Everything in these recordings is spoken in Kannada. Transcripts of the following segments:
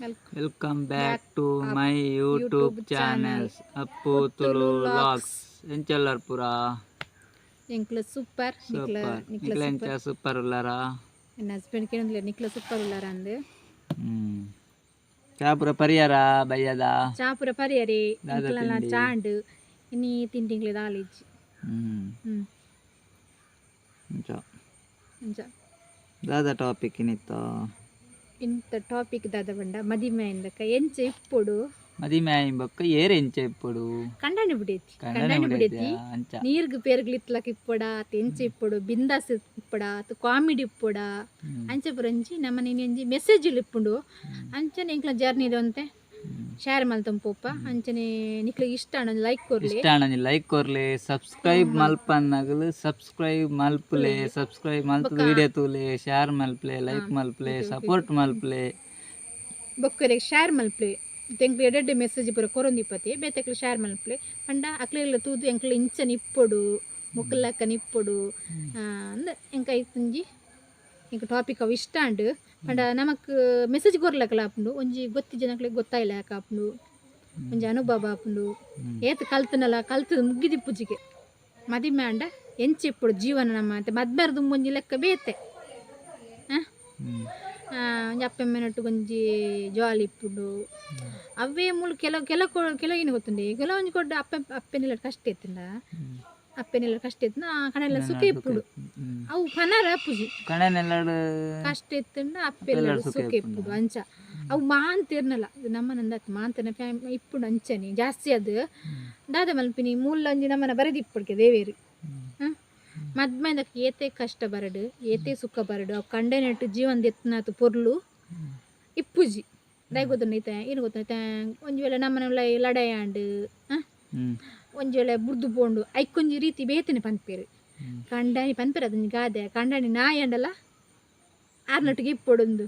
Welcome welcome back Back to up my YouTube YouTube channels Appu Appu Tulu Tulu logs ಎಂಚಲ್ಲರ್ ಪುರ ನಿಕ್ಲ ಸೂಪರ್ ನಿಕ್ಲ ಸೂಪರ್ ನಿಕ್ಲ ನಿಕ್ಲ ಎಂಚ ಸೂಪರ್ ಸೂಪರ್ ಉಳ್ಳಾರ ನನ್ನ ಹಸ್ಬೆಂಡ್ ಕೇಳಿದ್ಲ ನಿಕ್ಲ ಸೂಪರ್ ಉಳ್ಳಾರ ಅಂದು ಹ್ಮ್ ಚಾಪುರ ಪರಿಹಾರ ಬಯ್ಯದ చాపుర పరియరి దాదా ఇంట్లో తిండి. చాండు ఇన్ని తింటింగ్లే దాలిచ్చి ಹ್ಮ್ ಇಂಚ ఇంచా ದಾದ ಟಾಪಿಕ್ ಇನ್ನಿತ್ತ ಇಂತ ಟಾಪಿಕ್ ದಾದಬಂಡ ಮದಿಮೆ ಎಂದಕ್ಕ ಎಂಚ ಇಪ್ಪೊಡು? ಮದಿಮೆ ಎಂಬಕ್ಕ ಏರ್ ಎಂಚ ಇಪ್ಪೊಡು. ಕಂಡಾಣಿ ಬಿಡೈತಿ ಕಂಡಾಣಿ ಬಿಡೈತಿ ನೀರ್ಗ್ ಪೇರ್ಗ್ಲಿತ್ಲಕ್ ಇಪ್ಪೊಡ ಅತ್ ಎಂಚ ಇಪ್ಪೊಡು ಬಿಂದಾಸ್ ಇಪ್ಪುಡ ಅತ್ ಕಾಮಿಡಿ ಇಪ್ಪೊಡ. ಅಂಚೆ ನಮ್ಮ ನಮ್ಮನೆ ಎಂಜಿ ಮೆಸೇಜ್ ಇಪ್ಪುಂಡು. ಅಂಚನೆ ಎಂಕ್ಲ ಜರ್ನಿ ಇದೆ ಅಂತೆ ಶೇರ್ ಮಲ್ತಂ ಪೋಪ ಅಂಚನೆ ನಿಕ್ಲೆ ಇಷ್ಟ ಅಣ್ಣ ಲೈಕ್ ಕೊರ್ಲಿ ಇಷ್ಟ ಅಣ್ಣ ಲೈಕ್ ಕೊರ್ಲಿ ಸಬ್ಸ್ಕ್ರೈಬ್ ಮಲ್ಪನ್ನಗಲು ಸಬ್ಸ್ಕ್ರೈಬ್ ಮಲ್ಪಲೆ ಸಬ್ಸ್ಕ್ರೈಬ್ ಮಲ್ಪ ವಿಡಿಯೋ ತೂಲೆ ಶೇರ್ ಮಲ್ಪಲೆ ಲೈಕ್ ಮಲ್ಪಲೆ ಸಪೋರ್ಟ್ ಮಲ್ಪಲೆ ಬೊಕ್ಕರೆ ಶೇರ್ ಮಲ್ಪಲೆ ತೆಂಕ್ಲು ಎಡೆಡ್ಡೆ ಮೆಸೇಜ್ ಪೂರ ಕೊರೊಂದಿಪ್ಪತ್ತೆ ಬೇತೆಕ್ಲು ಶೇರ್ ಮಲ್ಪಲೆ ಪಂಡ ಅಕ್ಲೆಲ್ಲ ತೂದು ಎಂಕ್ಲು ಇಂಚ ನಿಪ್ಪೊಡು ಮುಕ್ಕಲಕ್ಕ ನಿಪ್ಪೊಡು ಅಂದ ಎಂಕೈ ತುಂಜಿ ಇಂಕ ಟಾಪಿಕ್ ಅವು ಇಷ್ಟ ಅಂಡ್. ಪಂಡ ನಮಕ್ ಮೆಸೇಜ್ ಕೊರ್ಲಕಲ ಆಪುಂಡು ಒಂಜಿ ಗೊತ್ತಿ ಜನಕ್ಲೆಗ್ ಗೊತ್ತಾಯಿಲ್ಲ ಆಪುಂಡು ಒಂಜಿ ಅನುಭವ ಆಪುಂಡು ಏತ್ ಕಲ್ತನಲ್ಲ ಕಲ್ತದ ಮುಗ್ಗಿದಿಪ್ಪುಜಿಗೆ ಮದಿಮೆ ಅಂಡ ಎಂಚ ಇಪ್ಪುಡು ಜೀವನ ನಮ್ಮ ಅಂತ. ಮದ್ಮೆರ್ದು ಒಂಜಿ ಲೆಕ್ಕ ಬೇತೆ. ಹಾ ಒಂಜಿ ಅಪ್ಪೆಮ್ಮೆನೊಟ್ಟು ಒಂಜಿ ಜಾಲಿ ಇಪ್ಪುಡು. ಅವೇ ಮೂಲ ಕೆಲವು ಕೆಲ ಕೆಲವು ಏನು ಗೊತ್ತುಂಡೆ? ಕೆಲವೊಂಜಿ ಕೊಡ್ಡು ಅಪ್ಪ ಅಪ್ಪೆನೆಲ್ಲ ಕಷ್ಟ ಇತ್ತಂಡ. ಅಪ್ಪೆನೆಲ್ಲ ಕಷ್ಟ ಇತ್ತು. ಕಣೆಲ್ಲ ಸುಖ ಇಪ್ಪುಡು ಅವು ಪನರ ಪುಜಿ. ಕಷ್ಟ ಇತ್ತಂಡ ಅಪ್ಪೆಲ್ಲ ಸುಖ ಇಪ್ಪುಡು ಅಂಚ. ಅವು ಮಾಂತಿರ್ನಲ್ಲ. ನಮ್ಮ ನಂದತ್ ಮಾಂತನ ಫ್ಯಾಮ್ ಇಪ್ಪುಡು ಅಂಚನಿ. ಜಾಸ್ತಿ ಅದು. ದಾದ ಮಲ್ಪಿನಿ ಮೂಲಂಜಿ ನಮ್ಮನ ಬರೆದಿಪ್ಪುಡ್ಕೆ ದೇವೇರಿ. ಹಾಂ ಮದ್ಮೆದಕ್ಕೆ ಏತೆ ಕಷ್ಟ ಬರಡು ಏತೆ ಸುಖ ಬರಡು. ಅವು ಕಂಡೆ ನೆಟ್ಟು ಜೀವನ ಎತ್ತನಾತು ಪೊರ್ಲು ಇಪ್ಪುಜಿ. ದೈ ಗೊತ್ತ ಏನು ಗೊತ್ತ ಒಂಜಿ ವೇಳೆ ನಮ್ಮನೆಲ್ಲ ಲಡಾಯಾಂಡು ಹಾಂ? ಹ್ಮ್ ಒಂಜಿ ವೇಳೆ ಬುರ್ದು ಪೋಂಡು ಐಕೊಂಜಿ ರೀತಿ ಬೇತನೆ ಪನ್ಪೇರು. ಕಂಡಾನಿ ಪನ್ಪೇರು ಅದನ್ನ ಗಾದೆ ಕಂಡಾನಿ ನಾಯಿ ಅಂಡಲ್ಲ? ಆರ್ನೊಟ್ಟಿಗೆ ಇಪ್ಪೊಡೊಂದು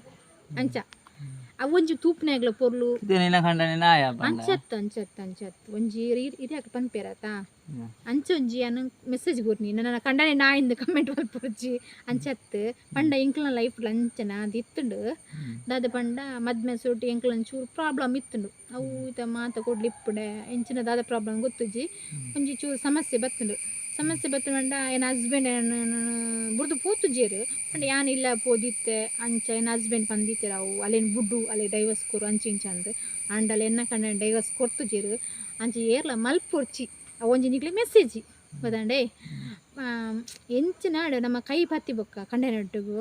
ಅಂಚ. ಅವು ಒಂಜಿ ತೂಪ್ನಾಗ್ಲ ಪೊರ್ಲು ಇದು ನಿನ್ನ ಕಂಡನೆ ನಾಯ ಪಂಡ ಅಂಚತ್ತು ಅಂಚತ್ತು ಅಂಚತ್ತು ಒಂಜಿ ರೀ ಇದ್ಯಾಕೆ ಪನ್ಪೇರತಾ ಅಂಚ ಒಂಜಿ ಅನ್ನ ಮೆಸೇಜ್ ಕೊರ್ನಿ ನನ್ನ ಕಂಡನೆ ನಾಯಿಂದ ಕಮೆಂಟ್ ಮಲ್ಪೊರ್ಜಿ ಅಂಚತ್ತು ಪಂಡ ಎಂಕ್ಲ ಲೈಫ್ಲ ಅಂಚನ ಅದು ಇತ್ತುಂಡು. ದಾದ ಪಂಡ ಮದ್ಮೆ ಸೋಟಿ ಎಂಕ್ಲ ಚೂರು ಪ್ರಾಬ್ಲಮ್ ಇತ್ತುಂಡು. ಅವು ಇತ ಮಾತ ಕೊಡ್ಲಿ ಇಪ್ಪುಡೆ ಎಂಚಿನ ದಾದ ಪ್ರಾಬ್ಲಮ್ ಗೊತ್ತುಜಿ ಒಂಜಿ ಚೂರು ಸಮಸ್ಯೆ ಬತ್ತುಂಡು. ಸಮಸ್ಯೆ ಬತ್ತು ಪಂಡ ಏನು ಹಸ್ಬೆಂಡ್ ಬುಡ್ದು ಪೋತುಜೇರು ಪಂಡ ಯಾನ್ ಇಲ್ಲ, ಪೋದಿತ್ತೆ, ಅಂಚ, ಏನು ಹಸ್ಬೆಂಡ್ ಬಂದಿತ್ತೆ ಅವು, ಅಲ್ಲೇನು ಬುಡ್ಡು, ಅಲ್ಲೇ ಡೈವರ್ಸ್ ಕೊರು, ಅಂಚ, ಇಂಚ ಅಂದ್ರೆ ಅಂಡ್ ಅಲ್ಲಿ ಎನ್ನ ಕಂಡ ಡೈವರ್ಸ್ ಕೊರ್ತುಜೇರು ಅಂಚ ಏರ್ಲ ಮಲ್ಪೊರ್ಚಿ. ಒಂಜಿ ನಿಕ್ಲೆ ಮೆಸೇಜಿ ಎಂಚ ನಮ್ಮ ಕೈ ಪತ್ತಿ ಬೊಕ್ಕ ಕಂಡೆ ನಟ್ಟಿಗೂ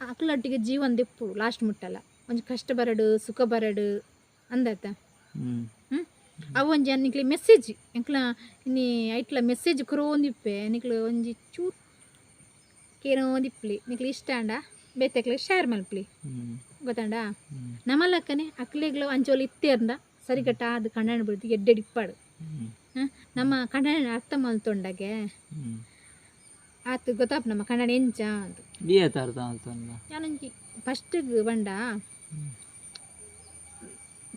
ಅಕ್ಲೊಟ್ಟಿಗೆ ಜೀವನ ದಿಪ್ಪು ಲಾಸ್ಟ್ ಮುಟ್ಟಲ್ಲ. ಒಂಜಿ ಕಷ್ಟ ಬರಡು, ಸುಖ ಬರಡು, ಅಂದತ್ತ. ಹ್ಮ್ ಅನ್ನಿಕ್ಲಿ ಮೆಸೇಜ್ ಎಂಕ್ಲ ಇನ್ನಿ ಐಟ್ಲ ಮೆಸೇಜ್ ಕುರೋಂದಿಪ್ಪೆ. ನಿಕ್ಲು ಒಂಜಿ ಚೂರ್ ಕೇರೋಂದಿಪ್ಲಿ. ನಿಕ್ಲು ಇಷ್ಟ ಅಂಡ? ಬೇತೆಕ್ಲೆ ಶೇರ್ ಮಲ್ಪ್ಲಿ. ಗೊತ್ತಾಂಡ? ಗೊತ್ತಂಡ ಅಕ್ಲೆಗ್ಲ ಅಂಚೋಲಿ ಇತ್ತೇರ್ಂದ ಸರಿಗಟ್ಟ ಅದು ಕಣ್ಣಾಣ ಬಿಡ್ದು ಎಡ್ಡೆಡಿಪ್ಪಾಡು? ನಮ್ಮ ಕಣ್ಣಾಣ ಅರ್ಥ ಮಲ್ತೊಂಡಾಗೆ? ಆತು ಗೊತ್ತಾಪ್ ನಮ್ಮ ಕನ್ನಡ ಎಂಚ ಅಂತ. ಬಿಯ ಫಸ್ಟ್ ಬಂಡ?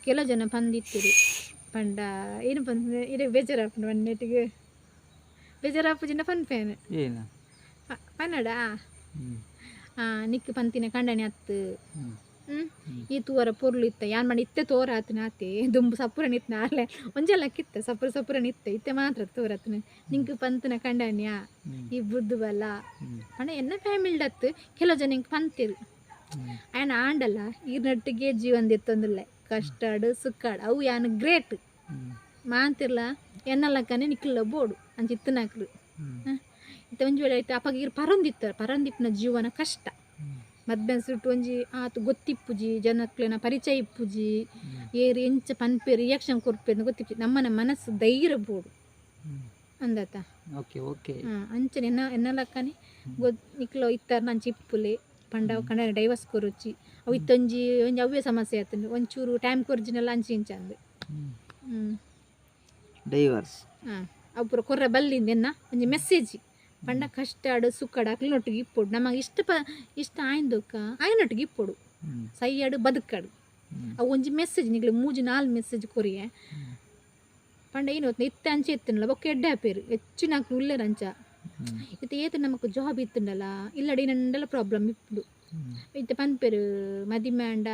ಕೆಲವು ಜನ ಪಂದಿತ್ತಿರು ಪಂಡ ಏನು ಬಂದ ಇದು ಬೇಜಾರಪ್ಪನ ಒನ್ನೆಟ್ಟಿಗೆ ಫನ್ ಫೇನ್ ಪೇನ್ ಏನು? ಪನ್ನಡ? ನಿಕ್ಕ ಪಂತಿನ ಕಂಡನೆ ಅತ್ತು. ಈ ತೂವರ ಪೊರ್ಲು ಇತ್ತ. ಯಾನ್ ಮಾಡಿ ಇತ್ತೆ ತೋರ ಆತನ ಆತಿ ದುಂಬು ಸಪುರ ನಿತ್ತ ಅಲ್ಲೇ ಒಂಜೆಲ್ಲ ಕಿತ್ತ ಸಪುರ ಸಪುರ ನಿತ್ತ. ಇತ್ತೆ ಮಾತ್ರ ತೋರ ಆತನ. ನಿಂಕ ಪಂತನ ಕಂಡನ್ಯ? ಈ ಬುದ್ಧ ಬಲ್ಲ. ಅಣ್ಣ ಎನ್ನ ಫ್ಯಾಮಿಲಿ ಅತ್ತು? ಕೆಲವು ಜನ ಹಿಂಗೆ ಪಂತಿರು ಆಯನ ಆಂಡಲ್ಲ ಈ ನಟ್ಟಿಗೆ ಜೀವನ ಎತ್ತೊಂದಿಲ್ಲ. கஸ்டர்டு சுக்காடு அவு யானு ಗ್ರೇಟ್. மாத்திரல என்னெல்லாம் ಬೋಡು போடு அந்த இத்தனாக்குது ಇತ್ತ ಒಂಜಿ ವೇಳೆ ಆಯ್ತು ಅಪ್ಪಗಿರು ಪರಂದಿತ್ತಾರೆ. ಪರಂದಿಪ್ಪನ ಜೀವನ ಕಷ್ಟ. ಮದ್ಬೆನ್ ಸುಟ್ಟು ಒಂಜಿ ಆತು ಗೊತ್ತಿಪ್ಪುಜಿ ಜನಕ್ಲೆನ ಪರಿಚಯ ಇಪ್ಪುಜಿ ಏರಿ ಎಂಚ ಪನ್ಪೆ ರಿಯಾಕ್ಷನ್ ಕೊರ್ಪೇರು ಗೊತ್ತಿಪ್ಪು ನಮ್ಮನ ಮನಸ್ಸು ಧೈರ್ಯ ಬೋಡು. ಅಂದತ? Okay okay. ಅಂಚನೆ ಎನ್ನ ಎನ್ನ ಲಕ್ಕನೆ ಗೊತ್ ನಿಕ್ಲೋ ನಂಚಿ ಇಪ್ಪುಲೆ. ಪಂಡ ಕಂಡ ಡೈವರ್ಸ್ ಕೊರೊಚ್ಚಿ ಅವು ಇತ್ತೊಂಜಿ ಒಂಜಿ ಅವ್ವೆ ಸಮಸ್ಯೆ ಆಯ್ತು ಒಂಚೂರು ಟೈಮ್ ಕೊರ್ಜಿನಲ್ಲ ಅಂಚಿ ಇಂಚಂದು ಡೈವರ್ಸ್. ಹಾಂ ಅವು ಪೂರ ಕೊರ್ರೆ ಬಲ್ಲಿಂದ ಎನ್ನ ಒಂಜಿ ಮೆಸೇಜ್ ಪಂಡ ಕಷ್ಟಾಡು ಸುಕ್ಕಡ ಅಕ್ಲಿನೊಟ್ಟಿಗೆ ಇಪ್ಪೊಡು. ನಮಗೆ ಇಷ್ಟ ಪ ಇಷ್ಟ ಆಯ್ದಕ್ಕ ಆಯ್ನೊಟ್ಟಿಗೆ ಇಪ್ಪೊಡು. ಸೈಯಾಡು ಬದುಕಾಡು. ಅವು ಒಂಜಿ ಮೆಸೇಜ್ ನಿಗ್ಲು ಮೂಜಿ ನಾಲ್ ಮೆಸೇಜ್ ಕೊರಿಯೆ. ಪಂಡ ಏನು ಇತ್ತ ಅಂಚೆ ಇತ್ತನಲ್ಲ ಬೊಕ್ಕ ಎಡ್ಡೆ ಆಪೇರು ಹೆಚ್ಚಿನ ಉಲ್ಲೇರು ಅಂಚ. ಹ್ಮ್ ಇತ್ತೆ ಏತ ನಮಕ್ ಜಾಬ್ ಇತ್ತುಂಡಲ್ಲ ಇಲ್ಲಡಿ ನಂಡೆಲ್ಲ ಪ್ರಾಬ್ಲಮ್ ಇಪ್ಪುಡು ಇತ್ತೆ ಪನ್ಪೆರ್ ಮದಿಮೆಂಡ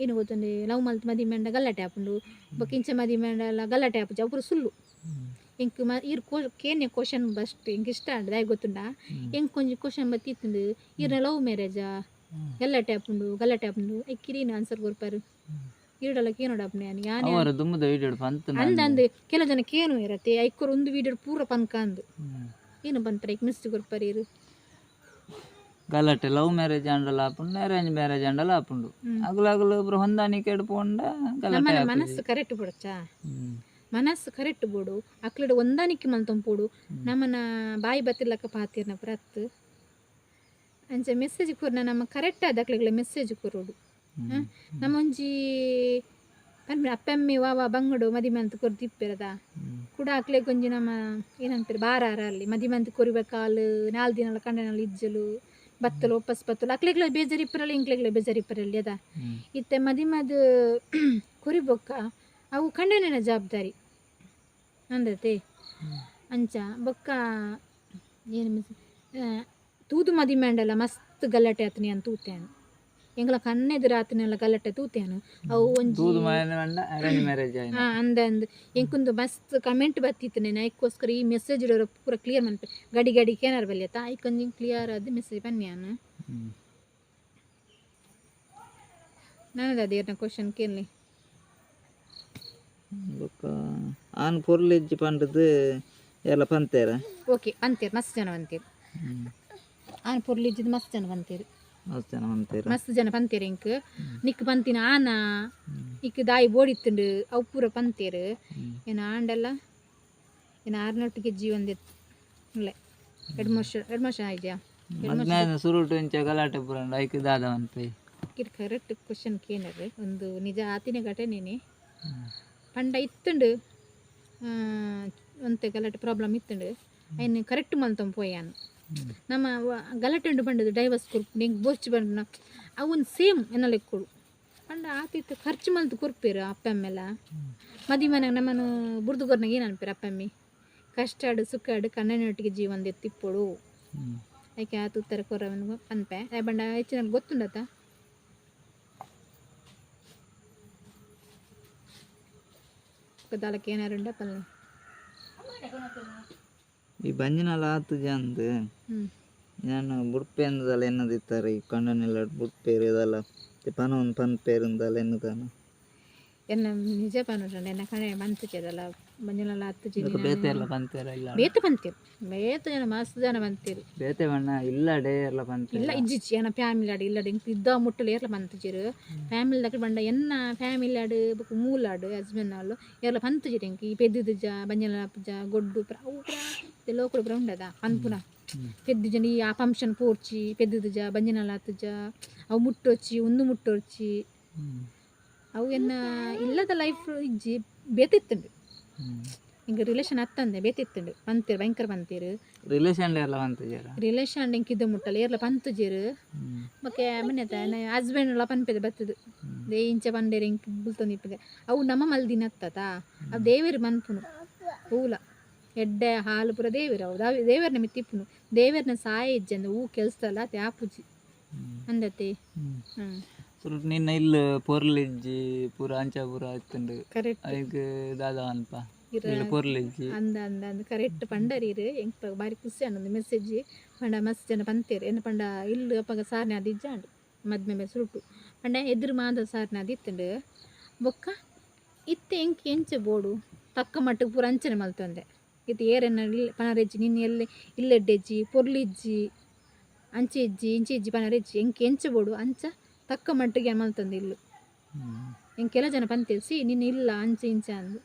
ಏನು ಗೊತ್ತುಂಡೆ ಲವ್ ಮಲ್ತ್ ಮದಿಮೆಂಡ ಗಲಾಟೆ ಆಪುಂಡು ಬೊಕ ಇಂಚ ಮದಿಮೆಂಡಲ ಗಲಾಟೆ ಆಪುಜಿ ಅವು ಪೂರ ಸುಳ್ಳು ಎಂಕ್ ಮ ಇರ್ ಕೋ ಕೇನೆ ಕ್ವಶನ್ ಬಸ್ಟ್ ಎಂಕ್ ಇಷ್ಟ ಆಂಡ್ ದಾಯ್ ಗೊತ್ತುಂಡ ಎಂಕ್ ಕೊಂಚ ಕ್ವಶನ್ ಬತ್ತಿತ್ತುಂಡು ಇರ್ನ ಲವ್ ಮ್ಯಾರೇಜಾ ಗಲಾಟೆ ಆಪುಂಡು ಗಲಾಟೆ ಆಪುಂಡು ಐಕಿರೀನು ಆನ್ಸರ್ ಕೊರ್ಪಾರು ಈಡಲ ಕೇನೋಡ ಆಪುಂಡು ಯಾನ್ ಯಾನೆ ಅವರ ದುಮ್ಮದ ವಿಡಿಯೋ ಪಂತ ಅಂದ ಅಂದ್ ಕೆಲವು ಜನ ಏನು ಇರತ್ತೆ ಐಕೊರ್ ಒಂದು ವಿಡಿಯೋ ಪೂರ ಏನು ಬಂದು ಪ್ರೆಗ್ನೆನ್ಸಿ ಮಿಸ್ ಕೊರ್ಪಾರು ಇರು ಗಲಾಟೆ ಲವ್ ಮ್ಯಾರೇಜ್ ಆಂಡಲ್ ಆಪುಂಡು ಅರೇಂಜ್ ಮ್ಯಾರೇಜ್ ಆಂಡಲ್ ಆಪುಂಡು. ಅಗಲ ಅಗಲ ಒಬ್ರು ಹೊಂದಾಣಿಕೆ ಎಡ್ಪುಂಡ ಗಲಾಟೆ ಆಪುಜಿ. ಮನಸ್ಸು ಕರೆಕ್ಟ್ ಬಿಡಚ್ಚ. ಮನಸ್ಸು ಕರೆಕ್ಟ್ ಬೋಡು ಅಕ್ಲಡ್ ಹೊಂದಾಣಿಕೆ ಮಲ್ತಂಪೋಡು ನಮ್ಮನ ಬಾಯಿ ಬತ್ತಿಲ್ಲಕ ಪಾತಿರ್ನ ಪ್ರತ್ ಅಂಚ ಮೆಸೇಜ್ ಕೊರ್ನ ನಮ್ಮ ಕರೆಕ್ಟ್ ಆದ ಅಕ್ಲಗಳ ಮೆಸೇಜ್ ಕೊರೋಡು. ನಮ್ಮಂಜಿ ನಮ್ಮ ಒಂಜಿ ಪನ್ಪೆ ಅಪ್ಪಮ್ಮಿ ವಾವ ಬಂಗಡು ಮದಿಮಂತ್ ಕೊರ್ತಿಪ್ಪಿರದ ಕೊರ್. ಕೂಡ ಅಕ್ಲೆ ಕೊಂಜಿ ನಮ್ಮ ಏನಂತಾರೆ ಬಾರಾರ ಅಲ್ಲಿ. ಮದಿಮಂತ್ ಕೊರಿಬೇಕಾಲು ನಾಲ್ ದಿನ ಕಂಡನಲ್ಲಿ ಇಜ್ಜಲು ಬತ್ತಲು ಒಪ್ಪಸ್ ಬತ್ತಲು. ಅಕ್ಲೆಗ್ಲ ಬೇಜಾರಿಪ್ಪರಲ್ಲಿ ಇಂಕ್ಲೆಗ್ಲ ಬೇಜಾರಿಪ್ಪರಲ್ಲಿ ಅದ. ಇತ್ತೆ ಮದಿಮದು ಕುರಿಬೊಕ್ಕ ಅವು ಕಂಡನೆನ ಜವಾಬ್ದಾರಿ. ಅಂದತೆ? ಅಂಚ ಬೊಕ್ಕ ಏನು ತೂದು ಮದಿಮೆಂಡಲ ಮಸ್ತ್ ಗಲಾಟೆ ಆತನಿ ಅಂತ ತೂತ್ಯಾನು ಎಂಗ್ಲ ಕಣ್ಣೆದುರು ಆತನೆಲ್ಲ ಗಲಾಟೆ ತೂತ್ಯಾನು ಅವು ಒಂಜಿ ಹಾ ಅಂದ ಅಂದ್ ಎಂಕೊಂದು ಮಸ್ತ್ ಕಮೆಂಟ್ ಬತ್ತಿತ್ತು ಐಕೋಸ್ಕರ ಈ ಮೆಸೇಜ್ ಇಡೋರು ಪೂರ ಕ್ಲಿಯರ್ ಮನ್ಪೆ ಗಡಿ ಗಡಿ ಕೇನಾರ ಬಲ್ಯತ ಐಕೊಂದು ಕ್ಲಿಯರ್ ಆದ ಮೆಸೇಜ್ ಬನ್ಯಾನು ಹ್ಮ್. ನನದ ಅದೇರ್ನ ಕ್ವಶನ್ ಬೊಕ್ಕ ಆನ್ ಪೊರ್ಲೆಜ್ಜಿ ಪಂಡದು ಎಲ್ಲ ಪಂತೇರ? ಓಕೆ ಅಂತೀರಿ ಮಸ್ತ್ ಜನ ಬಂತೀರಿ. ಆನ್ ಪೊರ್ಲಿಜ್ಜದು ಮಸ್ತ್ ಜನ ಬಂತೀರಿ. ಮಸ್ತ್ ಜನ ಪಂತೇರ ಇಂಕ್. ನಿಕ್ ಪಂತಿನ ಆನ ಇಕ್ ದಾಯಿ ಬೋಡಿತ್ತುಂಡು ಅವು ಪೂರ ಪಂತೇರ್. ಏನು ಆಂಡಲ್ಲ? ಏನ ಆರ್ನೊಟ್ಟಿಗೆ ಜೀವಂದ ಇಲ್ಲೇ. ಎರಡು ವರ್ಷ ಎರಡು ವರ್ಷ ಆಯ್ತಾ ಮದ್ಮೇಲೆ ಸುರುಟು ಇಂಚ ಗಲಾಟೆ ಪುರಂಡ ಐಕ್ ದಾದ ಅನ್ಪೈ ಇದು ಕರೆಕ್ಟ್ ಕ್ವಶನ್ ಕೇನರು. ಒಂದು ನಿಜ ಆತಿನ ಘಟನೆನೆ ಪಂಡ ಇತ್ತುಂಡು ಒಂತೆ ಗಲಾಟೆ ಪ್ರಾಬ್ಲಮ್ ಇತ್ತುಂಡು. ಅಯ್ಯ ಕರೆಕ್ಟ್ ಮಲ್ತಂ ಪೋಯಾನು. ನಮ್ಮ ಗಲಾಟೆಂಡು ಬಂಡದು ಡೈವರ್ಸ್ ಕೊರ್ಪು ನಿಂಗೆ ಬೋಚ್ ಬಂಡ ಅವನ್ ಸೇಮ್ ಎನ್ನಲೆ ಕೊಡು. ಪಂಡ ಆತಿತ್ತು ಖರ್ಚು ಮಲ್ತು ಕೊರ್ಪೇರು ಅಪ್ಪಮ್ಮೆಲ್ಲ ಮದಿ ಮನೆ ಮನೆಗೆ ನಮ್ಮನ್ನು ಬುರ್ದುಗೋರ್ನಾಗ ಏನು ಅನ್ಪೇರು ಅಪ್ಪಮ್ಮಿ ಕಷ್ಟಾಡು ಸುಖಾಡು ಕಣ್ಣನೊಟ್ಟಿಗೆ ಜೀವನ ಎತ್ತಿಪ್ಪಡು. ಯಾಕೆ ಆತ ಉತ್ತರ ಕೊರ ಅನ್ಪೆ ಬಂಡ ಹೆಚ್ಚಿನ ಗೊತ್ತುಂಡತ? ದಾಲಕ್ಕೆ ಏನಾರು ಉಂಡಪ್ಪಲ್ಲ ಈ ಬಂಜಿನಲ್ಲ ಆತು ಜಂದ್ ನಾನು ಬುಡ್ಪೇಂದಲ್ಲ ಎನ್ನದಿತ್ತಾರೆ ಈ ಕಂಡನೆಲ್ಲ ಬುಡ್ಪೇರು ಇದೆಲ್ಲ ಪನ ಒಂದು ಪನ್ ಪೇರಿಂದಲ್ಲ ಎನ್ನದಾನ ಎನ್ನ ನಿಜ ಪನ್ನುಂಡು ಎನ್ನ ಕಣೆ ಮಂತಿಕೆದಲ್ಲ ಮಂಜುನಲ್ಲ ಹತ್ತು ಜನ ಇದಕ್ಕೆ ಬೇತೆ ಬೇತ ಬಂತೀರು ಬೇತ ಜನ ಮಸ್ತ್ ಜನ ಬಂತೀರು. ಬೇತೆ ಬಣ್ಣ ಇಲ್ಲ ಡೇ ಎಲ್ಲ ಬಂತೀರ? ಇಲ್ಲ ಇಜ್ಜಿಜ್ಜಿ ಏನ ಫ್ಯಾಮಿಲಿ ಆಡು ಇಲ್ಲ ಡಿಂಕ್ ಇದ್ದ ಮುಟ್ಟಲು ಏರ್ಲ ಬಂತಿಜಿರು ಫ್ಯಾಮಿಲಿ ದಕ್ಕೆ ಬಂಡ ಎನ್ನ ಫ್ಯಾಮಿಲಿ ಆಡು ಬುಕ್ ಮೂಲಾಡು ಹಸ್ಬೆಂಡ್ ಆಳು ಏರ್ಲ ಬಂತಿಜಿರು ಇಂಕ್ ಈ ಪೆದ್ದಿದ ಜ ಮಂಜುನಲ್ಲ ಗೊಡ್ಡು ಪ್ರಾ ಅವು ಪ್ರಾ ಲೋಕಲ್ ಗ್ರೌಂಡ್ ಅದ ಅನ್ಪುನ. ಪೆದ್ದಿಜ ಈ ಆ ಫಂಕ್ಷನ್ ಪೋರ್ಚಿ ಪೆದ್ದಿದ ಜ ಬಂಜನಲ್ಲ ಅವು ಮುಟ್ಟೊಚ್ಚಿ ಒಂದು ಮುಟ್ಟೊಚ್ಚಿ. ಅವು ಇಲ್ಲದ ಲೈಫ್ ಇಜ್ಜಿ ಬೇತಿತ್ತುಂಡು ಹಿಂಗೆ ರಿಲೇಷನ್ ಅತ್ತಂದೆ ಬೇತಿತ್ತುಂಡು ಪಂತೀರು ಭಯಂಕರ ಪಂತೀರು ರಿಲೇಷನ್ ಎಲ್ಲ ಪಂತೇರ ರಿಲೇಷನ್ ಇದು ಮುಟ್ಟಲ್ಲ ಏರ್ಲ ಪಂತುಜೀರು ಮತ್ತೆ ಮನೆ ಹಸ್ಬೆಂಡ್ ಎಲ್ಲ ಪನ್ಪೆದೆ ಬತ್ತದು. ದೇ ಇಂಚ ಪಂಡೇರು ಹಿಂಗೆ ಬುಲ್ತೊಂದು ಇಪ್ಪದೆ. ಅವು ನಮ್ಮ ಮಲ್ದಿನ ಅತ್ತತ ಅವು ದೇವೇರು ಮನ್ಪುನು ಹೂಲ ಎಡ್ಡೆ ಹಾಲು ಪೂರ ದೇವೇರು ಅವು. ದಾವ್ ದೇವೇರ್ನ ಮಿತ್ತಿಪ್ಪುನು ಸಾಯೆ ಸಾಯ ಇಜ್ಜಂದು ಹೂ ಕೆಲ್ಸದಲ್ಲ ತ್ಯಾಪುಜಿ ಅಂದತೆ. ಹ್ಞೂ ಸುರುಟ್ ನಿನ್ನ ಇಲ್ಲ ಪೊರ್ಲಿಜ್ಜಿ ಪೂರ ಅಂಚ ಪೂರ ಆಯ್ತುಂಡು ಕರೆಕ್ಟ್ ಐಕ್ ದಾದ ಅನ್ಪ ಇರ ಪೊರ್ಲಿಜ್ಜಿ ಅಂದ ಅಂದ ಅಂದ. ಕರೆಕ್ಟ್ ಪಂಡರೀರು ಎಂಕ್ ಬಾರಿ ಖುಷಿ ಅನ್ನೊಂದು ಮೆಸೇಜ್ ಪಂಡ ಮಸ್ತ್ ಜನ ಪಂತೇರು ಏನು ಪಂಡ ಇಲ್ಲು ಅಪ್ಪಗ ಸಾರ್ನೆ ಅದು ಇಜ್ಜಾಂಡು. ಮದ್ಮೆ ಮೇಲೆ ಸುರುಟು. ಪಂಡ ಎದುರು ಮಾದ ಸಾರ್ನೆ ಅದು ಇತ್ತಂಡು. ಬೊಕ್ಕ ಇತ್ತೆ ಎಂಕ್ ಎಂಚ ಬೋಡು. ತಕ್ಕ ಮಟ್ಟಿಗೆ ಪೂರ ಅಂಚನೆ ಮಲ್ತೊಂದೆ ಇದು ಏರನ್ನ ಇಲ್ಲ ಪನರೆಜ್ಜಿ ನಿನ್ನ ಎಲ್ಲಿ ಇಲ್ಲೆಡ್ಡೆಜ್ಜಿ ಪೊರ್ಲಿಜ್ಜಿ ಅಂಚೆ ಇಜ್ಜಿ ಇಂಚೆ ಇಜ್ಜಿ ಪನರೆಜ್ಜಿ ಎಂಕ್ ಎಂಚ ಬೋಡು. ಅಂಚ ತಕ್ಕ ಮಟ್ಟಿಗೆ ಮಲ್ತೊಂದು ಇಲ್ಲು. ಹಿಂಗೆ ಕೆಲ ಜನ ಪಂತೇರು ಸಿ ನಿನ್ನ ಇಲ್ಲ ಅಂಚೆ ಇಂಚೆ ಅಂದು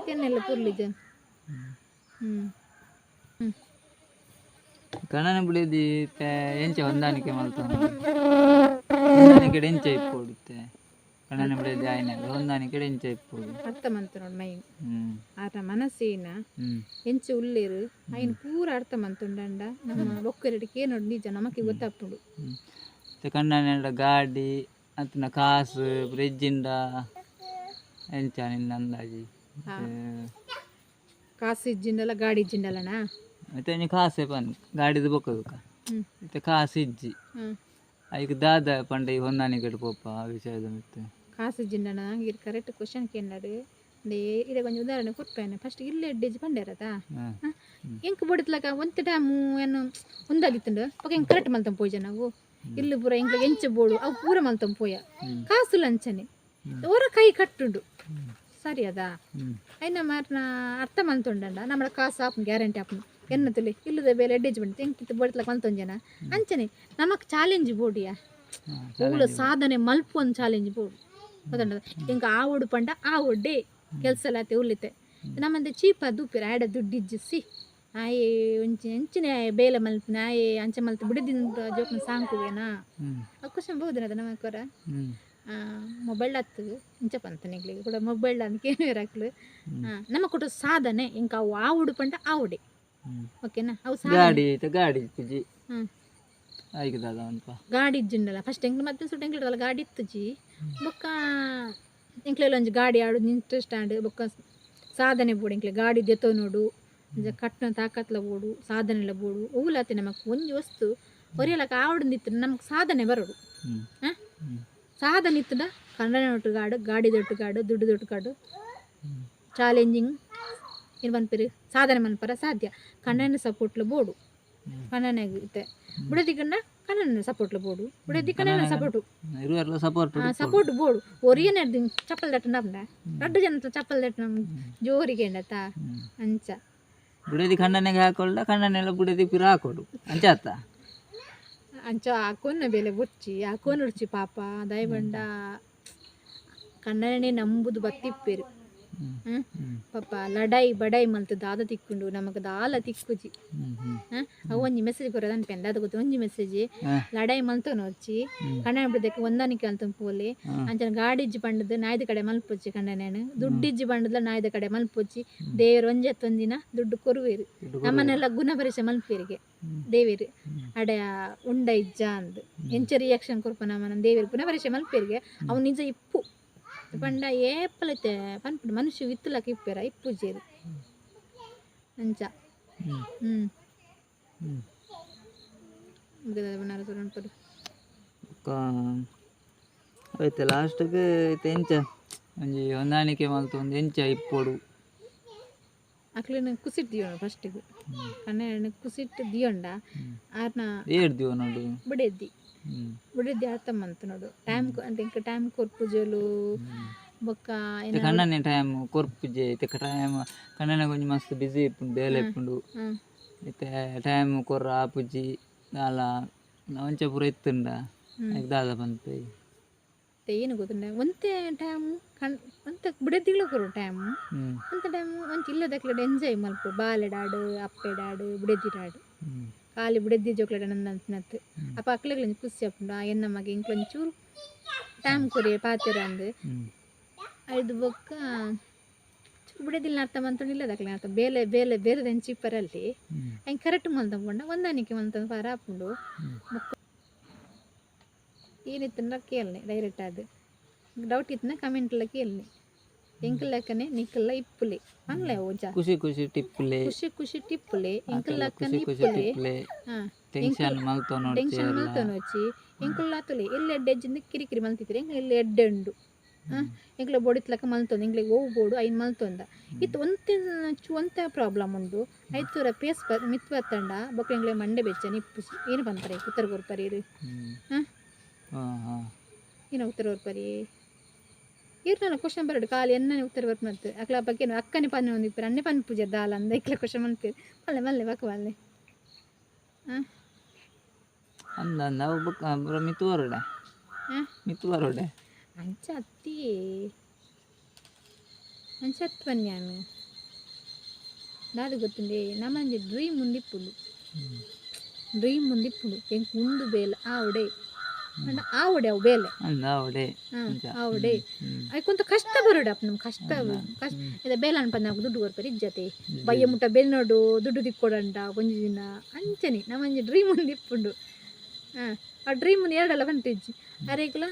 ಇದನ್ನೆಲ್ಲ ಜನ ಹ್ಞೂ ಕಣ್ಣನ ಬಿಳಿದಿ ಎಂಚ ಹೊಂದಾಣಿಕೆ ಹೊಂದಾಣಿಕೆ ಎಂಚ ಇಪ್ಪೋಡುತ್ತೆ ಕಣ್ಣನ ಬಿಡಿದಿ ಆಯ್ನಾಗ ಹೊಂದಾಣಿಕೆ ಎಂಚ ಇಪ್ಪೋಡು ಅರ್ಥ ಮಂತು ನೋಡಿ ಮೈ. ಆತ ಮನಸ್ಸೇನ ಎಂಚೆ ಉಳ್ಳೇರು ಅಯ್ನ ಪೂರ ಅರ್ಥ ಮಂತುಂಡಂಡ ನಮ್ಮ ಬೊಕ್ಕರಡಿಗೆ ನೋಡಿ ನಿಜ ನಮಗೆ ಗೊತ್ತಾಪುಂಡು ಹ್ಮ್ ಮತ್ತೆ ಕಣ್ಣನ ಗಾಡಿ ಅತ್ನ ಕಾಸು ಫ್ರಿಜ್ಜಿಂದ ಎಂಚ ನಿನ್ನ ಅಂದಾಜಿ. ಕಾಸು ಇಜ್ಜಿಂಡಲ್ಲ ಗಾಡಿ ಇಜ್ಜಿಂಡಲ್ಲನಾ ಮತ್ತೆ ನೀ ಕಾಸೆ ಪನ್ ಗಾಡಿದು ಬೊಕ್ಕದುಕ. ಮತ್ತೆ ಕಾಸು ಇಜ್ಜಿ. ಐಕ್ ದಾದ ಪಂಡ ಈ ಹೊಂದಾಣಿಕೆ ಪೋಪ ಆ ವಿಷಯದ ಮತ್ತೆ. ಕಾಸು ಜಿಂಡನ ಇದು ಕರೆಕ್ಟ್ ಕ್ವಶನ್ ಕೇಂದ್ರ ದೇ ಇದ ಕೊಂಚ ಉದಾಹರಣೆ ಕೊಡ್ಪೇನೆ ಫಸ್ಟ್ ಇಲ್ಲೇ ಎಡ್ಡೆಜ್ ಪಂಡೇರತಾ ಹ್ಮ್. ಎಂಕ್ ಬಡಿತ್ಲಕ ಒಂತ್ ಟೈಮು ಏನು ಒಂದಾಗಿತ್ತಂಡು ಪಕ್ಕ ಎಂಕ್ ಕರೆಕ್ಟ್ ಮಲ್ತಂ ಪೋಯ್ಜ ನಾವು ಇಲ್ಲಿ ಪೂರ ಎಂಕ್ಲ ಎಂಚ ಬೋಡು ಅವು ಪೂರ ಮಲ್ತಂ ಪೋಯ ಹ್ಮ್. ಕಾಸು ಲಂಚನೆ ಹ್ಮ್. ಅವರ ಕೈ ಕಟ್ಟುಂಡು ಹ್ಮ್. ಸರಿ ಅದಾ ಹ್ಮ್. అయినా మారిన అర్థం అంతుండండ నమ్మడ కాసు ఆపను గ్యారంటీ ఆపను ఎన్నతులే ఇల్లుద ಬೇಲೆ ಎಡ್ಡೆಜ್ ಬಂತು ಎಂಕಿತ್ತು ಬೋಡ್ತಲಕ ಅಂತೊಂಜನ ಅಂಚನೆ ನಮಕ್ ಚಾಲೆಂಜ್ ಬೋಡಿಯಾ ಹಾ, ಊಳ ಸಾಧನೆ ಮಲ್ಪು ಒಂದು ಚಾಲೆಂಜ್ ಬೋಡು ಗೊತ್ತಂಡ ಇಂಕ ಆ ಓಡು ಪಂಡ ಆ ಒಡ್ಡೆ ಕೆಲಸ ಎಲ್ಲ ಉಳಿತೆ. ನಮ್ಮಂದೆ ಚೀಪ ದೂಪಿರ ಆಡ ದುಡ್ಡಿಜ್ಜಿಸಿ ಆಯೆ ಒಂಚಿ ಹೆಂಚಿನ ಬೇಲೆ ಮಲ್ಪಿನ ಆಯೆ ಅಂಚೆ ಮಲ್ತು ಬಿಡದಿಂದ ಜೋಕ್ನ ಸಾಂಕುವೇನಾ ಹ್ಮ್. ಬಹುದು ಅದ ನಮಕೋರ ಕೊರ? ಮೊಬೈಲ್ ಹತ್ತು ಇಂಚ ಪಂತನಿಗ್ಲಿಗೆ ಕೂಡ ಮೊಬೈಲ್ ಅನ್ಕೇನು ಇರಕ್ಲು. ಹ್ಮ್. ನಮ್ಮ ಕೊಟ್ಟ ಸಾಧನೆ ಇಂಕ ಅವು ಆ ಉಡುಪಂಡ ಆ ಉಡಿ. ಓಕೆನಾ ಅವು ಗಾಡಿ ಗಾಡಿ. ಐಕ್ ಗಾಡಿ ಇಜ್ಜಿಂಡಲ್ಲ ಫಸ್ಟ್ ಹೆಂಗ್ ಮತ್ತೆ ಸುಟ್ಟು ಗಾಡಿ ಇತ್ತು ಜಿ. ಬೊಕ್ಕ ಎಂಕ್ಲೆಲ್ಲ ಒಂಜಿ ಗಾಡಿ ಆಡು ನಿಂತು ಸ್ಟ್ಯಾಂಡ್ ಬೊಕ್ಕ ಸಾಧನೆ ಬೋಡು ಇಂಕ್ಲೆ ಗಾಡಿ ದೆತ್ತೋ ನೋಡು ಒಂಜ ಕಟ್ನ ತಾಕತ್ಲ ಬೋಡು ಸಾಧನೆಲ ಬೋಡು. ಅವುಲಾತಿ ನಮಕ್ ಒಂಜಿ ವಸ್ತು ಒರಿಯಲಕ ಆವಡಂದಿತ್ತು ನಮಕ್ ಸಾಧನೆ ಬರೋಡು. ಹ? ಸಾಧನೆ ಇತ್ತದ? ಕನ್ನಡ ಒಟ್ಟುಗಾಡು ಗಾಡಿ ದೊಟ್ಟುಗಾಡು ದುಡ್ಡು ದೊಡ್ಡು ಗಾಡು. ಚಾಲೆಂಜಿಂಗ್ ಏನು ಬಂದ್ಪೇರಿ ಸಾಧನೆ ಮನ್ಪರ ಸಾಧ್ಯ. ಕಣ್ಣನ ಸಪೋರ್ಟ್ಲ ಬೋಡು. ಹ್ಮ್. ಕಣ್ಣನಾಗ ಇತ್ತೆ ಬುಡದಿ ಕಣ್ಣ ಕಣ್ಣನ ಸಪೋರ್ಟ್ಲ ಬೋಡು ಬುಡದಿ ಕಣ್ಣನ ಸಪೋರ್ಟು ಇರುವೆಲ್ಲ ಸಪೋರ್ಟ್ ಸಪೋರ್ಟ್ ಬೋಡು ಒರಿಯನ ಚಪ್ಪಲ್ ದಟ್ಟ ನಮ್ದ ದೊಡ್ಡ ಜನ ಚಪ್ಪಲ್ ದಟ್ಟ ನಮ್ ಜೋರಿಗೆ ಎಂಡತ ಅಂಚ ಬುಡದಿ ಕಣ್ಣನೆಗೆ ಹಾಕೊಳ್ಳ ಕಣ್ಣನೆಲ್ಲ ಬುಡದಿ ಪಿರ ಹಾಕೊಡು ಅಂಚ ಆತ ಅಂಚ ಆಕೋನ ಬೇಲೆ ಬುಚ್ಚಿ ಆಕೋನ ಉಡ್ಚಿ ಪಾಪ ದಯಬಂಡ ಕಣ್ಣನೇ ನಂಬುದು ಬತ್ತಿಪ್ಪೇರು ಹ್ಮ್. ಹ್ಮ್ ಹ್ಮ್. ಪಾಪ ಲಡೈ ಬಡಾಯಿ ಮಲ್ತು ದಾದ ತಿಕ್ಕೊಂಡು ನಮಗ ದಾಲ ತಿಕ್ಕುಜಿ. ಅವು ಒಂಜಿ ಮೆಸೇಜ್ ಬರೋದು ಪೆಂದ ಅದು ಗೊತ್ತು ಒಂಜಿ ಮೆಸೇಜ್ ಲಡಾಯಿ ಮಲ್ತೋನ ಹೊಚ್ಚಿ ಕಣ್ಣ ಬಿಡದಕ್ಕೆ ಒಂದಾನಿ ಅಂತ ಪೋಲಿ. ಅಂಚನ ಗಾಡಿಜ್ಜಿ ಬಂಡದ ನಾಯ್ದ ಕಡೆ ಮಲ್ಪೊಚ್ಚಿ ಕಂಡ ನಾನು. ದುಡ್ಡಿಜ್ಜಿ ಬಂಡದ ನಾಯ್ದ ಕಡೆ ಮಲ್ಪೊಚ್ಚಿ ದೇವರು ಒಂಜತ್ತೊಂದಿನ ದುಡ್ಡು ಕೊರುವೇರು ನಮ್ಮನ್ನೆಲ್ಲ ಗುಣ ಪರಿಚಯ ಮಲ್ಪಿರಿಗೆ. ದೇವೇರು. ಅಡೆ ಉಂಡ ಇಜ್ಜ ಅಂದ್. ಎಂಚ ರಿಯಾಕ್ಷನ್ ಕೊರ್ಪ ನಮ್ಮ ದೇವೇರು ಗುಣ ಪರಿಚಯ ಮಲ್ಪಿರಿಗೆ. ಅವ್ನು ನಿಜ ಇಪ್ಪು. ಪಂಡ ಏಪಲೈತೆ ಪನ್ಪುಡು ಮನುಷ್ಯ ಇತ್ತಲಕ ಇಪ್ಪೇರ ಇಪ್ಪು ಜೇರು ಅಂಚ ಹ್ಮ್. ಹ್ಮ್ ಹ್ಮ್. ಬನಾರಸ್ ಪಡು ಆಯ್ತು ಲಾಸ್ಟ್ಗೆ ಐತೆ ಎಂಚ ಒಂಜಿ ಹೊಂದಾಣಿಕೆ ಮಲ್ತು ಒಂದು ಎಂಚ ಇಪ್ಪೊಡು ಅಕ್ಲಿನ ಕುಸಿಟ್ ದಿಯೋಣ ಫಸ್ಟಿಗೆ ಕಣ್ಣೆಣ್ಣೆ ಕುಸಿಟ್ ದಿಯೊಂಡ. ಆರ್ನ ಏಡ್ದಿವ ನೋಡು. ಬಿಡೆದ್ದಿ. ಬಿಡೆದ್ದಿ ಆತಮ್ಮಂತ ನೋಡು. ಟೈಮ್ ಅಂತ ಇಂಕ ಟೈಮ್ ಕೊರ್ಪುಜಲು ಬೊಕ್ಕ ಕಣ್ಣನೆ ಟೈಮ್ ಕೊರ್ಪುಜೆ ಇತ್ತೆ ಟೈಮ್ ಕಣ್ಣನೆ ಕೊಂಚ ಮಸ್ತ್ ಬಿಸಿ ಇಪ್ಪುಂಡು ಬೇಲೆ ಇಪ್ಪುಂಡು. ಇತ್ತೆ ಟೈಮ್ ಕೊರ್ರ ಪುಜಿ ದಾಲ ಒಂಚೆ ಪೂರ ಇತ್ತುಂಡ ದಾದ ಬಂತು. ಏನು ಗೊತ್ತುಂಡ ಒಂದೇ ಟೈಮ್ ಕಣ್ ಅಂತ ಬಿಡೆದ್ದಿಗ್ಲ ಕೊರು ಟೈಮ್ ಅಂತ ಟೈಮ್ ಒಂಚ ಇಲ್ಲದಕ್ಲಡ ಎಂಜಾಯ್ ಮಲ್ಪ ಬಾಲೆಡಾಡು ಅಪ್ಪೆಡಾಡು ಬಿಡೆದ್ದಿಡಾಡು ಕಾಲಿ ಖಾಲಿ ಬಿಡೆದ್ದಿ ಜೋಕ್ಲಡ ನಂದಂತನತ್ತು ಅಪ್ಪ ಅಕ್ಲೆಗ್ಲ ಖುಷಿ ಅಪ್ಪುಂಡು ಆ ಎನ್ನ ಮಗೆ ಇಂಕ್ಲೊಂಚೂರು ಟೈಮ್ ಕೊರಿ ಪಾತೆರ ಅಂದು. ಐದು ಬೊಕ್ಕ ಬಿಡದಿಲ್ಲ ಅರ್ಥ ಮಂತೊಂಡು ಇಲ್ಲದಕ್ಲೆ ಅರ್ಥ ಬೇಲೆ ಬೇಲೆ ಬೇರೆ ಚಿಪ್ಪರಲ್ಲಿ ಹ್ಮ್. ಹಂಗೆ ಕರೆಕ್ಟ್ ಮಲ್ತಂಕೊಂಡ ಒಂದಾನಿಕೆ ಮಲ್ತಂದು ಫಾರ ಹಾಕೊಂಡು ಏನಿತ್ತನ್ನ ಕೇಳನೆ ಡೈರೆಕ್ಟ್ ಅದು ಡೌಟ್ ಇತ್ತನ ಕಮೆಂಟ್ಲ ಇಂಕಲ್ ಎಂಕಲಕ್ಕನೆ ನಿಕ್ಕಲ್ಲ ಇಪ್ಪುಲೆ. ಅನ್ಲೇ ಓಜ ಖುಷಿ ಖುಷಿ ಟಿಪ್ಪುಲೆ. ಖುಷಿ ಖುಷಿ ಟಿಪ್ಪುಲೆ. ಎಂಕಲಕ್ಕನೆ ಇಪ್ಪುಲೆ. ಟೆನ್ಷನ್ ಮಲ್ತೋನು ಟೆನ್ಷನ್ ಮಲ್ತೋ ನೋಚಿ ಇಂಕಲ್ ಲಾತಲಿ ಎಲ್ಲ ಎಡ್ಡೆಜ್ಜಿಂದ ಕಿರಿಕಿರಿ ಮಲ್ತಿದ್ರೆ. ಎಂಕ ಎಲ್ಲ ಎಡ್ಡೆಂಡು ಎಂಕ್ಲ ಬೊಡಿತ್ಲಕ ಮಲ್ತೊಂದು. ಎಂಕ್ಲೆ ಓವು ಬೋಡು ಐನ್ ಮಲ್ತೊಂದ. ಇತ್ತು ಒಂತೆ ಒಂತೆ ಪ್ರಾಬ್ಲಮ್ ಉಂಡು. ಐತೂರ ಪೇಸ್ ಮಿತ್ವ ಬತ್ತಂಡ ಬೊಕ್ಕ ಎಂಕ್ಲೆ ಮಂಡೆ ಬೆಚ್ಚನೆ ನಿಪ್ಪು ಏನು ಬಂತಾರೆ? ಉತ್ತರ ಕೊಡ್ತಾರೆ ಹಾಂ. ಏನು ಉತ್ತರ ಕೊರ್ಪರಿ ಇರ್ನಲ್ಲ ಕ್ವಶನ್ ಬರಡು ಖಾಲಿ ಎನ್ನನೆ ಉತ್ತರ ಬರ್ಪ ಮತ್ತೆ ಅಕ್ಲ ಬಗ್ಗೆ ಅಕ್ಕನೆ ಪನ್ನೆ ಒಂದು ಇಪ್ಪರು ಅನ್ನೆ ಪನ್ ಪೂಜೆ ದಾಲ ಅಂದ ಇಕ್ಲ ಕ್ವಶನ್ ಮಲ್ಪೇರು ಮಲ್ಲೆ ಮಲ್ಲೆ ಬಕ್ಕ ಮಲ್ಲೆ ಹಾಂ ಅಂದ ಅಂದ ಅವು ಬುಕ್ ಬರ ಮಿತ್ತು ಬರೋಡೆ ಹಾಂ ಮಿತ್ತು ಬರೋಡೆ ಅಂಚ ಅತ್ತಿ ಅಂಚ ಅತ್ ಪನ್ಯಾನು ದಾದು ಗೊತ್ತುಂಡೆ ನಮ್ಮಂಜಿ ಡ್ರೀಮ್ ಮುಂದಿಪ್ಪುಡು ಡ್ರೀಮ್ ಮುಂದಿಪ್ಪುಡು ಎಂಕ್ ಮುಂದು ಬೇಲೆ ಆವಡೆ ಅಂಡ ಆವಡೆ ಅವು ಬೇಲೆ. ಅಂಚ. ಆವಡೆ. ಹ್ಮ್ ಕಷ್ಟ ಬರೋಡು ಅಪ್ಪ ನಮ್ಗೆ ಕಷ್ಟ ಕಷ್ಟ. ಇದೆ ಬೇಲ ಅನ್ಪಂದ ನಾವು ದುಡ್ಡು ಕೊರ್ಪರಿ ಇಜ್ಜತೆ. ಬಯ್ಯ ಮುಟ್ಟ ಬೆನ್ನೋಡು ದುಡ್ಡು ತಿಕ್ಕೊಡಂಡ ಒಂಜಿ ದಿನ. ಅಂಚನೆ ನಮ್ಮಂಜಿ ಡ್ರೀಮ್ ಒಂದು ಇಪ್ಪುಂಡು. ಹಾಂ ಆ ಡ್ರೀಮ್ ಒಂದು ಎರಡಲ್ಲ ಬಂತಿಜ್ಜಿ ಅರೇಗ್ಲ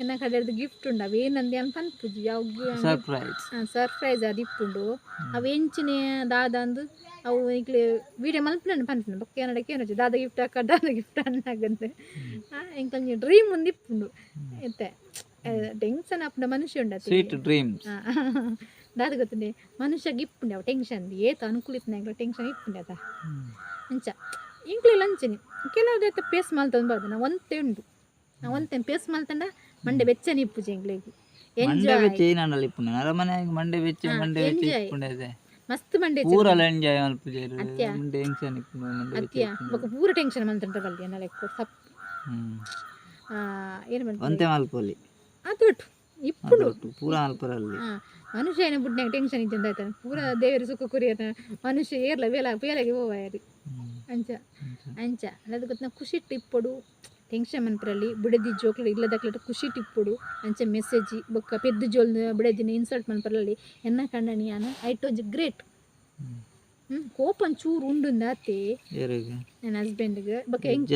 ಎನ್ನ ಕಡೆದು ಗಿಫ್ಟ್ ಉಂಡು ಅವೇನಂದ್ ಅಂತ ಪನ್ಪುಜಿ ಯಾವ ಸರ್ಪ್ರೈಸ್ ಸರ್ಪ್ರೈಸ್ ಅದು ಇಪ್ಪುಂಡು. ಅವೇಂಚಿನ ದಾದ ಅಂದು ಅವು ಈಗಲೇ ವಿಡಿಯೋ ಮಲ್ಪನ ಪನ್ಪುಂಡು ಬೊಕ್ಕ ಏನಡಕ್ಕೆ ಏನೊಚ್ಚು ದಾದ ಗಿಫ್ಟ್ ಹಾಕ ದಾದ ಗಿಫ್ಟ್ ಅನ್ನಾಗಂತೆ. ಎಂಕಂಜಿ ಡ್ರೀಮ್ ಒಂದು ಇಪ್ಪುಂಡು. ಎತ್ತೆ ಟೆನ್ಷನ್ ಅಪ್ಪನ ಮನುಷ್ಯ ಉಂಡ ಸ್ವೀಟ್ ಡ್ರೀಮ್ಸ್ ದಾದ ಗೊತ್ತುಂಡೆ ಮನುಷ್ಯ ಗಿಪ್ಪುಂಡೆ ಅವು ಟೆನ್ಷನ್ ಏತ ಅನುಕೂಲ ಇತ್ತು ಟೆನ್ಷನ್ ಇಪ್ಪುಂಡೆ ಅದ ಅಂಚ ಇಂಕ್ಲೆಲ್ಲ ಲಂಚನಿ ಕೆಲವ್ದು ಪೇಸ್ ಮಾಲ್ತಂದು ಬಾರ್ದು ನಾ ಒಂತೆ ಉಂಡು. ನಾ ಒಂತೆ ಪೇಸ್ ಮಾಲ್ತಂಡ ಮಂಡೆ ಬೆಚ್ಚನೆ ಇಪ್ಪುಜಿ ಎಂಜಾಯ್ ಮಂಡೆ ಎಂಜಾಯ್ ಬೆಚ್ಚ ಮಂಡೆ ಬೆಚ್ಚ ಮಂಡೆ ಬೆಚ್ಚ. ಇಪ್ಪುಂಡೆ ಮಸ್ತ್ ಮಂಡೆ ಊರಲ್ಲ ఎంజాయ్ ಅತ್ಯ ಇಪ್ಪುಂಡು. ಬೊಕ ಪೂರ ಟೆನ್ಷನ್ ಮಂತಂಟ ಬಲ್ಲಿ ಎನ್ನ ಲೆಕ್ಕ ಸಪ್ ಹ್ಮ್. ಏನು ಮಾಡ್ತಾರೆ? ಒಂತೆ ಮಲ್ಪೊಲಿ ಅದು ಬಿಟ್ಟು ಅದೊಟ್ಟು ಪೂರ ಮಲ್ಪರಲ್ಲಿ ಹಾ. ಮನುಷ್ಯ ಏನು ಬಿಡ್ನಾಗ ಟೆನ್ಷನ್ ಇದ್ದಂತ ಆಯ್ತಾನೆ ಪೂರ ದೇವರ ಸುಖ ಕುರಿಯತ ಮನುಷ್ಯ ಏರ್ಲ ಬೇಲ ಬೇಲಾಗಿ ಹ್ಮ್. ಅಂಚ. ಅಂಚ. ಅದು ಗೊತ್ತ ಖುಷಿ ಟಿಪ್ಪಡು ಟೆನ್ಷನ್ ಮನ್ಪರಲ್ಲಿ ಬಿಡದಿ ಜೋಕ್ಲ ಇಲ್ಲದಕ್ಲ ಖುಷಿ ಟಿಪ್ಪುಡು ಅಂಚೆ ಮೆಸೇಜ್ ಬೊಕ್ಕ ಪೆದ್ದು ಜೋಲ್ ಬಿಡದಿನ ಇನ್ಸಲ್ಟ್ ಮನ್ಪರಲ್ಲಿ ಎನ್ನ ಕಂಡನಿ ಯಾನ ಐಟ್ ಒಂಜಿ ಗ್ರೇಟ್ ಹ್ಮ್. ಹ್ಞೂ ಕೋಪನ್ ಚೂರು ಉಂಡು ಆತೆ. ನನ್ನ ಹಸ್ಬೆಂಡ್ಗೆ ಬೊಕ್ಕ ಎಂಚ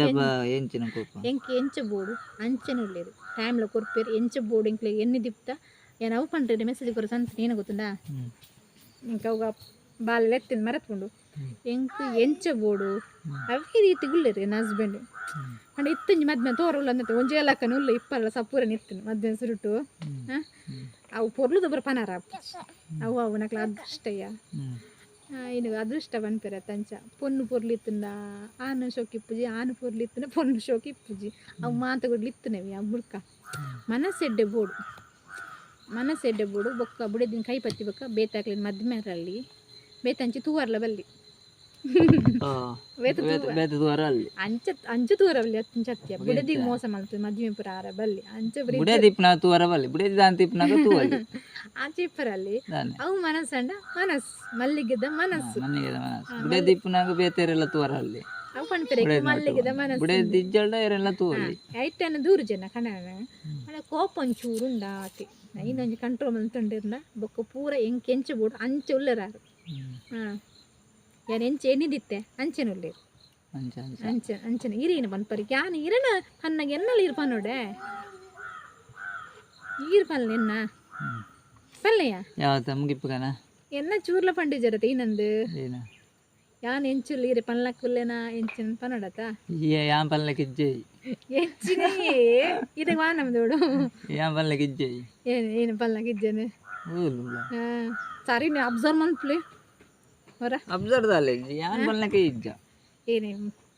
ಎಂಕ್ ಎಂಚ ಬೋಡು ಅಂಚನೆ ಉಳ್ಳೇದು. ಟೈಮ್ಲ ಕೊರ್ಪೇರು ಎಂಚ ಬೋಡು ಎಂಕ್ಲೆ ಎನ್ನಿ ದಿಪ್ತ. ಏನು ಅವು ಪಂಟ್ರೆ ಮೆಸೇಜ್ ಕೊರ ಸಂತ ಏನು ಗೊತ್ತುಂಡಾ? ಹ್ಮ್. ಇಂಕ ಅವಾಗ ಬಾಲ್ ಎತ್ತಿನ ಮರತ್ಕೊಂಡು. ಎಂಕ್ ಎಂಚ ಬೋಡು. ಅವೇ ರೀತಿ ಗುಳ್ಳೇರಿ ನನ್ನ ಹಸ್ಬೆಂಡ್. ಅಂಡ್ ಇತ್ತಂಜಿ ಮದ್ಮೆ ತೋರಲ್ಲ ಅಂದತ್ತೆ ಒಂಜಿ ಲಕ್ಕನ ಉಲ್ಲ ಇಪ್ಪಲ್ಲ ಸಪೂರ ಇತ್ತು ಮಧ್ಯಾಹ್ನ ಸುರುಟು. ಅವು ಪೊರ್ಲುದ ಬರ ಪನಾರ ಅವು ಅವು ನಕ್ಲ ಅದೃಷ್ಟಯ್ಯ. ಇನ್ನು ಅದೃಷ್ಟ ಬನ್ಪೆರ ತಂಚ. ಪೊನ್ನು ಪೊರ್ಲಿತ್ತುಂಡ ಆನು ಶೋಕಿಪ್ಪುಜಿ, ಆನು ಪೊರ್ಲಿತ್ತುನ ಪೊನ್ನು ಶೋಕಿಪ್ಪುಜಿ. ಅವು ಮಾತುಗಳು ಇತ್ತುನವಿ ಆ ಬುಡ್ಕ ಮನಸ್ಸೆಡ್ಡೆ ಬೋಡು. ಮನಸ್ಸೆಡ್ಡೆ ಬೋಡು. ಬೊಕ್ಕ ಬುಡದಿನ ಕೈ ಪತ್ತಿ ಬೊಕ್ಕ ಬೇತಾಕ್ಲಿನ ಮದ್ಮೆರಲ್ಲಿ ಬೇತಂಚಿ ತೂವರ್ಲ ಬಲ್ಲಿ. ಅಂಚ ಅಂಚ ತೂರಲ್ಲಿ ಅತ್ತಂಚ ಹತ್ಯ ಬುಡದಿಗೆ ಮೋಸ ಮಾಡ್ತದೆ ಮದ್ಮೆ ಪುರ ಆರ ಬಲ್ಲಿ ಅಂಚ ಬರೀ ಬುಡೆ ದಿಪ್ನ ತೂವರ ಬಲ್ಲಿ ಬುಡೆ ದಾನ್. ತಿಪ್ನಾಗ ತೂವಲ್ಲಿ ಅವು ಮನಸ್ಸಂಡ ಮನಸ್ ಮಲ್ಲಿಗೆದ ಮನಸ್ಸು. ಮನೆಗೆ ಮನಸ್ಸು. ಬುಡೆ ದಿಪ್ನಾಗ ಬೇತೆರೆಲ್ಲ ತೂವರ ಅಲ್ಲಿ ಅವು ಪಣ್ಪೆರೆ ಮಲ್ಲಿಗೆದ ಮನಸ್ಸು. ಬುಡೆ ದಿಜ್ಜಲ್ಡ ಇರೆಲ್ಲ ತೂವಲ್ಲಿ. ಐಟನ್ನ ದೂರ ಜನ ಅಲ್ಲ ಕೋಪ ಒಂಚೂರು ಉಂಡಾತಿ ಇನ್ನೊಂದು ಕಂಟ್ರೋಲ್ ಮಂತೊಂಡಿರ್ನ. ಬೊಕ್ಕ ಪೂರ ಎಂಕ್ ಎಂಚ ಬೋಡು ಅಂಚೆ ಉಳ್ಳರಾರು. ಹಾಂ. ಯಾರು ಎಂಚೆ ಎಣ್ಣಿದಿತ್ತೆ ಅಂಚೆನ ಉಳ್ಳೇರು ಅಂಚ. ಅಂಚನ ಅಂಚೆ ಅಂಚೆನ. ಯಾನ್ ಯಾನು ಇರನ ಹನ್ನಾಗ ಎನ್ನಲ್ಲಿ ಇರ್ ನೋಡೆ? ಈರ್ ಪಲ್ಲ ಎನ್ನ. ಪಲ್ಲೆಯ? ಎನ್ನ ಚೂರ್ಲ ಪಂಡಿಜರತೆ ಇನ್ನೊಂದು. ಏನ? ಯಾನ್ ಎಂಚುಲ್ಲ ಇರೆ ಪನ್ನಕ್ಕುಲ್ಲೆನ ಎಂಚಿನ ಪನ್ನೋಡತ ಯೆ ಯಾನ್ ಪಲ್ಲ ಕಿಜ್ಜೆ. ಎಂಚಿನೇ? ಇದಕ್ಕೆ ವಾ ನಮ್ದೋಡು ಯಾನ್ ಪಲ್ಲ ಕಿಜ್ಜೆ. ಏನು ಏನು ಪಲ್ಲ ಊಲು ಹಾಂ. ಸರಿ ನೀವು ಅಬ್ಸರ್ವ್ ಮಾಡ್ಪ್ಲೆ ಹೊರ ಅಬ್ಸರ್ವ್ ಆಲೇಜ್ ಯಾನ್ ಬಲ್ನಕ ಇಜ್ಜ ಏನೆ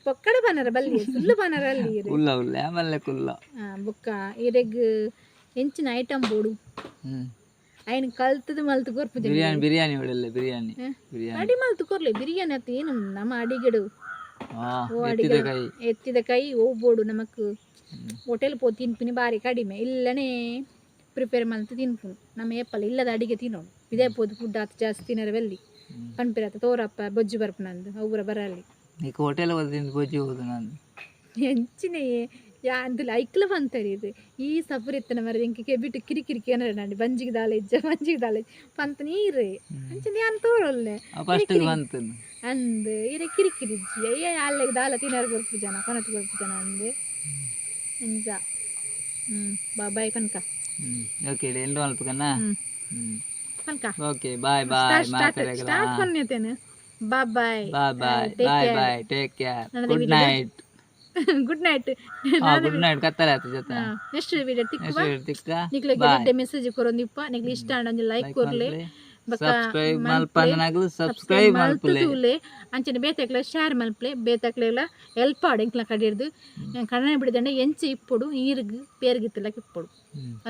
ಪೊಕ್ಕಡ ಬನರ ಬಲ್ಲಿ ಸುಳ್ಳು ಬನರ ಅಲ್ಲಿ ಉಲ್ಲ ಉಲ್ಲ ಯಾಮಲ್ಲ ಕುಲ್ಲ ಬೊಕ್ಕ ಇರೆಗ್ ಎಂಚಿನ ಐಟಮ್ ಬೋಡು ಅಯ್ಯನ ಕಲ್ತದ ಮಲ್ತು ಕೊರ್ಪು ಬಿರಿಯಾನಿ ಬಿರಿಯಾನಿ ಹೊಡಲ್ಲ ಬಿರಿಯಾನಿ ಅಡಿ ಮಲ್ತು ಕೊರ್ಲೆ ಬಿರಿಯಾನಿ ಅತ್ತ ಏನು ನಮ್ಮ ಅಡಿಗೆಡು ಎತ್ತಿದ ಕೈ ಎತ್ತಿದ ಕೈ ಹೋಗ್ಬೋಡು ನಮಕ್ ಹೋಟೆಲ್ ಪೋ ತಿನ್ಪಿನಿ ಬಾರಿ ಕಡಿಮೆ ಇಲ್ಲನೇ ಪ್ರಿಪೇರ್ ಮಾಡ್ತು ತಿನ್ಪುನು ನಮ್ಮ ಏಪಲ್ ಇಲ್ಲದ ಅಡಿಗೆ ತಿನ್ನೋಣ ಇದೇ ಪೋದು ಫುಡ್ ಆತ ಜಾಸ್ತಿ ತಿನ್ನರವಲ್ಲಿ ಪನ್ಪಿರತ್ತ ತೋರಪ್ಪ ಬೊಜ್ಜು ಬರ್ಪನಂದು ಅವ್ರ ಬರಲ್ಲಿ ಈಗ ಹೋಟೆಲ್ ಓದಿನ ಬೊಜ್ಜಿ ಹೋದು ನಾನು ಎಂಚಿನೇ ಯಾ ಅಂದುಲ ಐಕ್ಲ ಬಂತಾರೆ ಇದು. ಈ ಸಫರ್ ಇತ್ತನ ಮರ ಎಂಕಿಗೆ ಬಿಟ್ಟು ಕಿರಿಕಿರಿಕೆ ಏನಾರ ನಾನು ಬಂಜಿಗೆ ದಾಲೆ ಇಜ್ಜ ಬಂಜಿಗೆ ದಾಲೆ ಪಂತ ನೀರೇ. ಅಂಚನೆ ಯಾನ್ ತೋರೊಲ್ಲೆ? ಅಂದು ಇರೆ ಕಿರಿಕಿರಿಜ್ಜಿ ಅಯ್ಯ ಅಲ್ಲೆ ದಾಲ ತಿನ್ನರ್ ಬರ್ಪು ಜನ ಕೊನತ್ ಬರ್ಪು ಜನ ಅಂದು. ಹ್ಮ್ ಬಾ ಬಾಯ್ ಕನಕ ಓಕೆ ಎಂಡು ಅಲ್ಪಕನ್ನ ಹ್ಮ್. ಕನಕ ಓಕೆ ಬಾಯ್ ಬಾಯ್ ಸ್ಟಾರ್ಟ್ ಮಾತಾಡಗಲ ಸ್ಟಾರ್ಟ್ ಪನ್ಯತೇನೆ ಬಾ bye bye bye bye bye take care good night good night good night ಕತ್ತಲೆ ಆಯ್ತು ಜೊತೆ ನೆಕ್ಸ್ಟ್ ವಿಡಿಯೋ ತಿಕ್ಕುವ ತಿಕ್ಕ ನಿಕ್ಲೆ. ಮೆಸೇಜ್ ಕೊರೊಂದಿಪ್ಪ ನಿಕ್ಲೆ ಇಷ್ಟ ಒಂಜಿ ಲೈಕ್ ಕೊರ್ಲೆ ಸಬ್ಸ್ಕ್ರೈಬ್ ಮಲ್ಪನ್ನನಾಗಲು ಸಬ್ಸ್ಕ್ರೈಬ್ ಮಲ್ಪುಲೆ ಅಂಚನೆ ಬೇತಕ್ಲೆ ಶೇರ್ ಮಲ್ಪಲೆ ಬೇತಕ್ಲೆಲ ಹೆಲ್ಪ್ ಆಡು ಎಂಕ್ಲ ಕಡಿರ್ದು ಕಣ್ಣನೆ ಬಿಡಿದಂಡೆ ಎಂಚಿ ಇಪ್ಪುಡು ಈರ್ಗ್ ಪೇರ್ಗಿತ್ತಲಕ್ಕೆ ಇಪ್ಪುಡು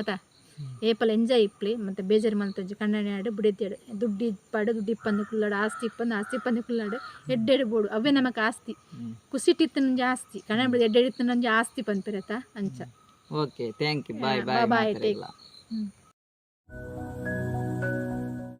ಆತ ಏಪಲ್ ಎಂಜಾಯ್ ಇಪ್ಪಲಿ ಮತ್ತೆ ಬೇಜಾರು ಮಲ್ತಂಜಿ ಕಣ್ಣನೆ ಆಡು ಬಿಡಿದ್ಯಾಡು ದುಡ್ಡು ಇಪ್ಪಾಡು ದುಡ್ಡು ಇಪ್ಪಂದು ಕುಲ್ಲಾಡು ಆಸ್ತಿ ಇಪ್ಪಂದು ಆಸ್ತಿ ಇಪ್ಪಂದು ಕುಲ್ಲಾಡು ಎಡ್ಡೆಡು ಬೋಡು ಅವೇ ನಮಗೆ ಆಸ್ತಿ. ಹ್ಮ್. ಕುಸಿಟ್ಟಿತ್ತು ನಂಜಿ ಆಸ್ತಿ. ಕಣ್ಣನೆ ಎಡ್ಡೆಡ್ ಎಡ್ಡೆಡಿತ್ತು ನಂಜೆ ಆಸ್ತಿ ಪಂಪಿರತ್ತ ಅಂಚ. Okay thank you bye bye bye bye ಹ್ಞೂ